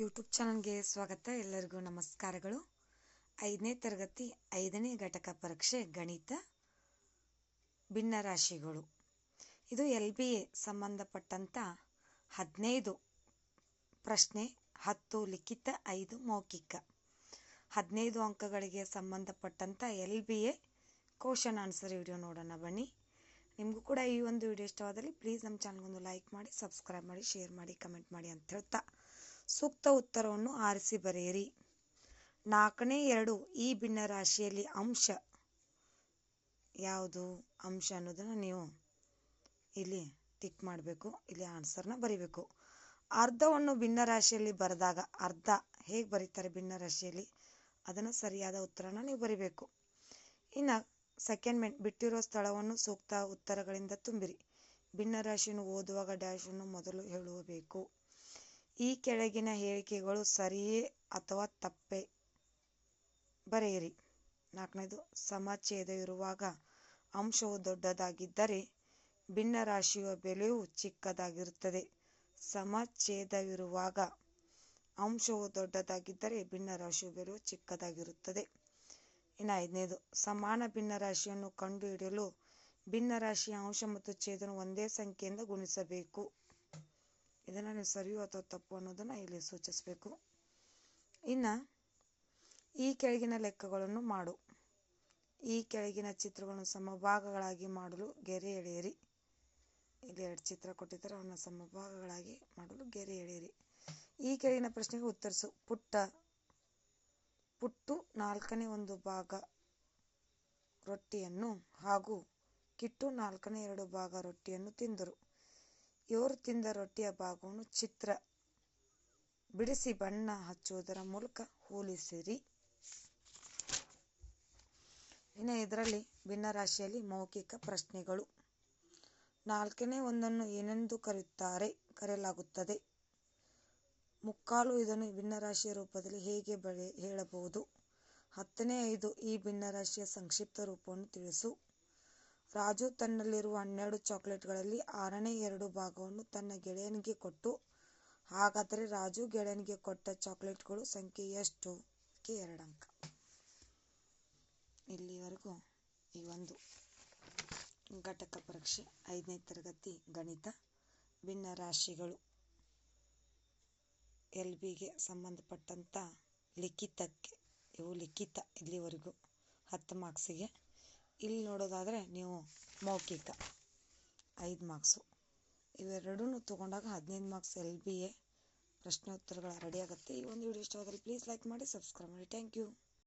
YouTube ಚಾನಲ್ಗೆ ಸ್ವಾಗತ. ಎಲ್ಲರಿಗೂ ನಮಸ್ಕಾರಗಳು. ಐದನೇ ತರಗತಿ, ಐದನೇ ಘಟಕ ಪರೀಕ್ಷೆ ಗಣಿತ ಭಿನ್ನರಾಶಿಗಳು. ಇದು ಎಲ್ ಬಿ ಎ ಸಂಬಂಧಪಟ್ಟಂಥ ಹದಿನೈದು ಪ್ರಶ್ನೆ, ಹತ್ತು ಲಿಖಿತ, ಐದು ಮೌಖಿಕ. ಹದಿನೈದು ಅಂಕಗಳಿಗೆ ಸಂಬಂಧಪಟ್ಟಂಥ L B A question answer video ನೋಡೋಣ ಬನ್ನಿ. ನಿಮಗೂ ಕೂಡ ಈ ಒಂದು ವಿಡಿಯೋ ಇಷ್ಟವಾದಲ್ಲಿ ಪ್ಲೀಸ್ ನಮ್ಮ ಚಾನಲ್ಗೊಂದು ಲೈಕ್ ಮಾಡಿ, ಸಬ್ಸ್ಕ್ರೈಬ್ ಮಾಡಿ, ಶೇರ್ ಮಾಡಿ, ಕಮೆಂಟ್ ಮಾಡಿ ಅಂತ ಹೇಳ್ತಾ ಸೂಕ್ತ ಉತ್ತರವನ್ನು ಆರಿಸಿ ಬರೆಯಿರಿ. ನಾಲ್ಕನೇ ಎರಡು, ಈ ಭಿನ್ನ ರಾಶಿಯಲ್ಲಿ ಅಂಶ ಯಾವುದು? ಅಂಶ ಅನ್ನೋದನ್ನು ನೀವು ಇಲ್ಲಿ ಟಿಕ್ ಮಾಡಬೇಕು, ಇಲ್ಲಿ ಆನ್ಸರ್ನ ಬರಿಬೇಕು. ಅರ್ಧವನ್ನು ಭಿನ್ನ ರಾಶಿಯಲ್ಲಿ ಬರೆದಾಗ ಅರ್ಧ ಹೇಗೆ ಬರೀತಾರೆ ಭಿನ್ನ ರಾಶಿಯಲ್ಲಿ ಅದನ್ನು ಸರಿಯಾದ ಉತ್ತರನ ನೀವು ಬರಿಬೇಕು. ಇನ್ನು ಸೆಕೆಂಡ್ ಮೆಂಟ್ ಬಿಟ್ಟಿರೋ ಸ್ಥಳವನ್ನು ಸೂಕ್ತ ಉತ್ತರಗಳಿಂದ ತುಂಬಿರಿ. ಭಿನ್ನ ರಾಶಿಯನ್ನು ಓದುವಾಗ ಡ್ಯಾಶನ್ನು ಮೊದಲು ಹೇಳಬೇಕು ಈ ಕೆಳಗಿನ ಹೇಳಿಕೆಗಳು ಸರಿಯೇ ಅಥವಾ ತಪ್ಪೇ? ಬರೆಯಿರಿ. ನಾಲ್ಕನೇದು ಸಮಛೇದವಿರುವಾಗ ಅಂಶವು ದೊಡ್ಡದಾಗಿದ್ದರೆ ಭಿನ್ನ ರಾಶಿಯ ಬೆಲೆಯು ಚಿಕ್ಕದಾಗಿರುತ್ತದೆ. ಸಮಛೇದವಿರುವಾಗ ಅಂಶವು ದೊಡ್ಡದಾಗಿದ್ದರೆ ಭಿನ್ನ ರಾಶಿಯ ಬೆಲೆಯು ಚಿಕ್ಕದಾಗಿರುತ್ತದೆ. ಇನ್ನು ಐದನೇದು, ಸಮಾನ ಭಿನ್ನ ರಾಶಿಯನ್ನು ಕಂಡುಹಿಡಿಯಲು ಭಿನ್ನ ರಾಶಿಯ ಅಂಶ ಮತ್ತು ಛೇದನ ಒಂದೇ ಸಂಖ್ಯೆಯಿಂದ ಗುಣಿಸಬೇಕು. ಇದನ್ನು ನೀವು ಸರಿಯೋ ಅಥವಾ ತಪ್ಪು ಅನ್ನೋದನ್ನು ಇಲ್ಲಿ ಸೂಚಿಸಬೇಕು ಇನ್ನು ಈ ಕೆಳಗಿನ ಲೆಕ್ಕಗಳನ್ನು ಮಾಡು ಈ ಕೆಳಗಿನ ಚಿತ್ರಗಳನ್ನು ಸಮಭಾಗಗಳಾಗಿ ಮಾಡಲು ಗೆರೆ ಎಳೆಯಿರಿ ಇಲ್ಲಿ ಎರಡು ಚಿತ್ರ ಕೊಟ್ಟಿದ್ದಾರೆ ಅವನ್ನ ಸಮಭಾಗಗಳಾಗಿ ಮಾಡಲು ಗೆರೆ ಎಳೆಯಿರಿ ಈ ಕೆಳಗಿನ ಪ್ರಶ್ನೆಗೆ ಉತ್ತರಿಸು ಪುಟ್ಟ ಪುಟ್ಟು ನಾಲ್ಕನೇ ಒಂದು ಭಾಗ ರೊಟ್ಟಿಯನ್ನು ಹಾಗೂ ಕಿಟ್ಟು ನಾಲ್ಕನೇ ಎರಡು ಭಾಗ ರೊಟ್ಟಿಯನ್ನು ತಿಂದರು ಇವರು ತಿಂದ ರೊಟ್ಟಿಯ ಭಾಗವನ್ನು ಚಿತ್ರ. ಬಿಡಿಸಿ ಬಣ್ಣ ಹಚ್ಚುವುದರ ಮೂಲಕ ಹೋಲಿಸಿರಿ. ಇನ್ನು ಇದರಲ್ಲಿ ಭಿನ್ನರಾಶಿಯಲ್ಲಿ ಮೌಖಿಕ ಪ್ರಶ್ನೆಗಳು. ನಾಲ್ಕನೇ ಒಂದನ್ನು ಏನೆಂದು ಕರೆಯುತ್ತಾರೆ, ಕರೆಯಲಾಗುತ್ತದೆ. ಮುಕ್ಕಾಲು ಇದನ್ನು ಭಿನ್ನರಾಶಿಯ ರೂಪದಲ್ಲಿ ಹೇಗೆ ಬಳೆ ಹೇಳಬಹುದು? ಹತ್ತನೇ ಐದು ಈ ಭಿನ್ನರಾಶಿಯ ಸಂಕ್ಷಿಪ್ತ ರೂಪವನ್ನು ತಿಳಿಸು. ರಾಜು ತನ್ನಲ್ಲಿರುವ ಹನ್ನೆರಡು ಚಾಕ್ಲೇಟ್ಗಳಲ್ಲಿ ಆರನೇ ಎರಡು ಭಾಗವನ್ನು ತನ್ನ ಗೆಳೆಯನಿಗೆ ಕೊಟ್ಟು, ಹಾಗಾದರೆ ರಾಜು ಗೆಳೆಯನಿಗೆ ಕೊಟ್ಟ ಚಾಕ್ಲೇಟ್ಗಳು ಸಂಖ್ಯೆ ಎಷ್ಟು? ಎರಡು ಅಂಕ. ಇಲ್ಲಿವರೆಗೂ ಈ ಒಂದು ಘಟಕ ಪರೀಕ್ಷೆ ಐದನೇ ತರಗತಿ ಗಣಿತ ಭಿನ್ನ ರಾಶಿಗಳು ಎಲ್ ಬಿಗೆ ಸಂಬಂಧಪಟ್ಟಂಥ ಲಿಖಿತಕ್ಕೆ, ಇವು ಲಿಖಿತ ಇಲ್ಲಿವರೆಗೂ ಹತ್ತು ಮಾರ್ಕ್ಸಿಗೆ ಇಲ್ಲಿ ನೋಡೋದಾದರೆ ನೀವು ಮೌಖಿಕ, ಐದು ಮಾರ್ಕ್ಸು ಇವೆರಡೂ ತೊಗೊಂಡಾಗ ಹದಿನೈದು ಮಾರ್ಕ್ಸ್ ಎಲ್ ಬಿ ಎ ಪ್ರಶ್ನೋತ್ತರಗಳು ರೆಡಿ ಆಗುತ್ತೆ. ಈ ಒಂದು ವಿಡಿಯೋ ಇಷ್ಟವಾದಲ್ಲಿ ಪ್ಲೀಸ್ ಲೈಕ್ ಮಾಡಿ ಸಬ್ಸ್ಕ್ರೈಬ್ ಮಾಡಿ. Thank you